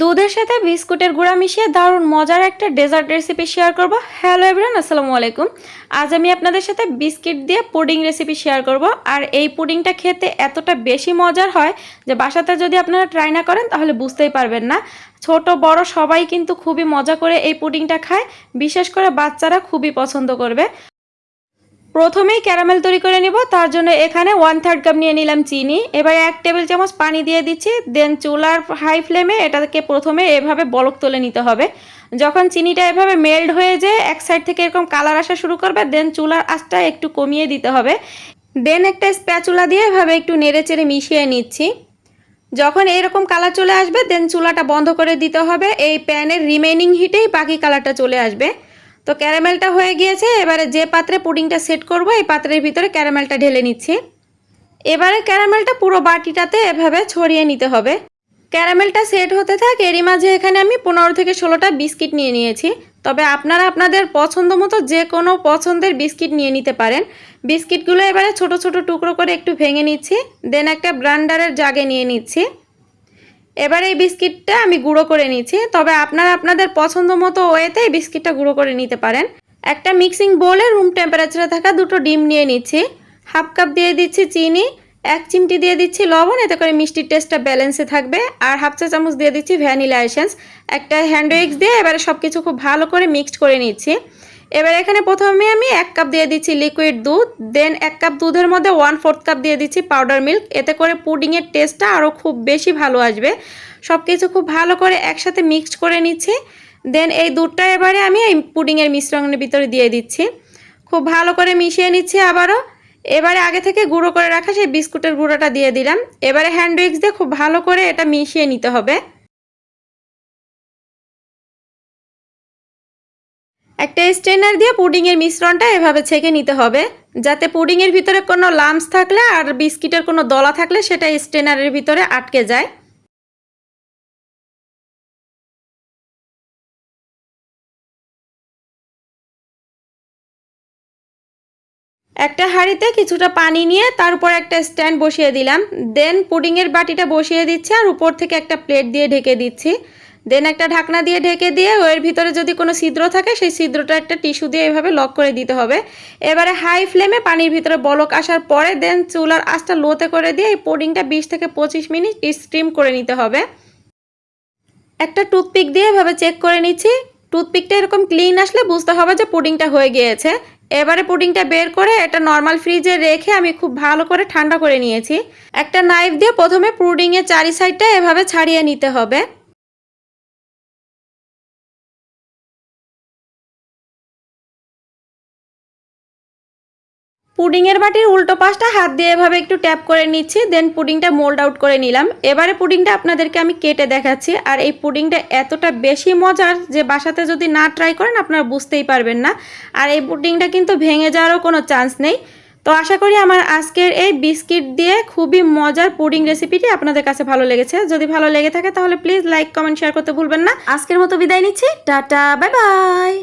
দুধের সাথে বিস্কুটের গুঁড়া মিশিয়ে দারুণ মজার একটা ডেজার্ট রেসিপি শেয়ার করব। হ্যালো এভরিওয়ান আসসালামু আলাইকুম। আজ আমি আপনাদের সাথে বিস্কিট দিয়ে পুডিং রেসিপি শেয়ার করব। আর এই পুডিংটা খেতে এতটা বেশি মজার হয় যে বাসাতে যদি আপনারা ট্রাই না করেন তাহলে বুঝতেই পারবেন না। ছোট, বড় সবাই কিন্তু খুবই মজা করে এই পুডিংটা খায়। বিশেষ করে বাচ্চারা খুবই পছন্দ করবে। প্রথমেই ক্যারামেল তৈরি করে নিব, তার জন্য এখানে ওয়ান থার্ড কাপ নিয়ে নিলাম চিনি। এবার এক টেবিল চামচ পানি দিয়ে দিচ্ছি দেন চুলার হাই ফ্লেমে এটাকে প্রথমে এভাবে বলক তুলে নিতে হবে। যখন চিনিটা এভাবে মেল্ট হয়ে যায়, এক সাইড থেকে এরকম কালার আসা শুরু করবে দেন চুলার আঁচটা একটু কমিয়ে দিতে হবে। দেন একটা স্প্যাচুলা দিয়ে এভাবে একটু নেড়ে চেড়ে মিশিয়ে নিচ্ছি। যখন এইরকম কালার চলে আসবে দেন চুলাটা বন্ধ করে দিতে হবে। এই প্যানের রিমেনিং হিটেই বাকি কালারটা চলে আসবে। তো ক্যারামেলটা হয়ে গিয়েছে, এবারে যে পাত্রে পুডিংটা সেট করব, এই পাত্রের ভিতরে ক্যারামেলটা ঢেলে নিচ্ছি। এবারে ক্যারামেলটা পুরো বাটিটাতে এভাবে ছড়িয়ে নিতে হবে। ক্যারামেলটা সেট হতে থাক, এরই মাঝে এখানে আমি পনেরো থেকে ষোলোটা বিস্কিট নিয়ে নিয়েছি। তবে আপনারা আপনাদের পছন্দ মতো যে কোনো পছন্দের বিস্কিট নিয়ে নিতে পারেন। বিস্কিটগুলো এবারে ছোট ছোট টুকরো করে একটু ভেঙে নিচ্ছি, দেন একটা ব্রান্ডারের জাগে নিয়ে নিচ্ছি। এবার এই বিস্কিটটা আমি গুঁড়ো করে নিচ্ছি, তবে আপনারা আপনাদের পছন্দ মতো ওয়েতে এই বিস্কিটটা গুঁড়ো করে নিতে পারেন। একটা মিক্সিং বোলে রুম টেম্পারেচারে থাকা দুটো ডিম নিয়ে নিচ্ছি। হাফ কাপ দিয়ে দিচ্ছি চিনি এক চিমটি দিয়ে দিচ্ছি লবণ, এতে করে মিষ্টির টেস্টটা ব্যালেন্সে থাকবে। আর হাফ চা চামচ দিয়ে দিচ্ছি ভ্যানিলা এসেন্স একটা হ্যান্ড দিয়ে এবারে সব কিছু খুব ভালো করে মিক্সড করে নিচ্ছি। এবার এখানে প্রথমে আমি এক কাপ দিয়ে দিচ্ছি লিকুইড দুধ দেন এক কাপ দুধের মধ্যে ওয়ান ফোর্থ কাপ দিয়ে দিচ্ছি পাউডার মিল্ক এতে করে পুডিংয়ের টেস্টটা আরও খুব বেশি ভালো আসবে। সব কিছু খুব ভালো করে একসাথে মিক্সড করে নিচ্ছি। দেন এই দুধটা এবারে আমি এই পুডিংয়ের মিশ্রণের ভিতরে দিয়ে দিচ্ছি। খুব ভালো করে মিশিয়ে নিচ্ছি আবারও। এবারে আগে থেকে গুঁড়ো করে রাখা সেই বিস্কুটের গুঁড়োটা দিয়ে দিলাম। এবারে হ্যান্ড উইক্স দিয়ে খুব ভালো করে এটা মিশিয়ে নিতে হবে। একটা স্ট্রেনার দিয়ে পুডিংয়ের মিশ্রণটা এভাবে ছেঁকে নিতে হবে, যাতে পুডিংয়ের ভিতরে কোনো লামস থাকলে আর বিস্কিটের কোনো দলা থাকলে সেটা স্ট্রেনারের ভিতরে আটকে যায়। একটা হাঁড়িতে কিছুটা পানি নিয়ে তার উপর একটা স্ট্যান্ড বসিয়ে দিলাম। দেন পুডিংয়ের বাটিটা বসিয়ে দিচ্ছি আর উপর থেকে একটা প্লেট দিয়ে ঢেকে দিচ্ছি। দেন একটা ঢাকনা দিয়ে ঢেকে দিয়ে ওর ভিতরে যদি কোনো ছিদ্র থাকে, সেই ছিদ্রটা একটা টিস্যু দিয়ে এভাবে লক করে দিতে হবে। এবারে হাই ফ্লেমে পানির ভিতরে বলক আসার পরে দেন চুলার আঁচটা লোতে করে দিয়ে এই পুডিংটা বিশ থেকে পঁচিশ মিনিট স্টিম করে নিতে হবে। একটা টুথপিক দিয়ে এভাবে চেক করে নিচ্ছি। টুথপিকটা এরকম ক্লিন আসলে বুঝতে হবে যে পুডিংটা হয়ে গিয়েছে। এবারে পুডিংটা বের করে এটা নর্মাল ফ্রিজে রেখে আমি খুব ভালো করে ঠান্ডা করে নিয়েছি। একটা নাইফ দিয়ে প্রথমে পুডিংয়ের চারি সাইডটা এভাবে ছাড়িয়ে নিতে হবে। পুডিংয়ের বাটির উল্টো পাশটা হাত দিয়ে এভাবে একটু ট্যাপ করে নিচ্ছি দেন পুডিংটা মোল্ড আউট করে নিলাম। এবারে পুডিংটা আপনাদেরকে আমি কেটে দেখাচ্ছি, আর এই পুডিংটা এতটা বেশি মজার যে বাসাতে যদি না ট্রাই করেন আপনারা বুঝতেই পারবেন না। আর এই পুডিংটা কিন্তু ভেঙে যাওয়ারও কোনো চান্স নেই। তো আশা করি আমার আজকের এই বিস্কিট দিয়ে খুবই মজার পুডিং রেসিপিটি আপনাদের কাছে ভালো লেগেছে। যদি ভালো লেগে থাকে তাহলে প্লিজ লাইক কমেন্ট শেয়ার করতে ভুলবেন না। আজকের মতো বিদায় নিচ্ছি। Tata bye bye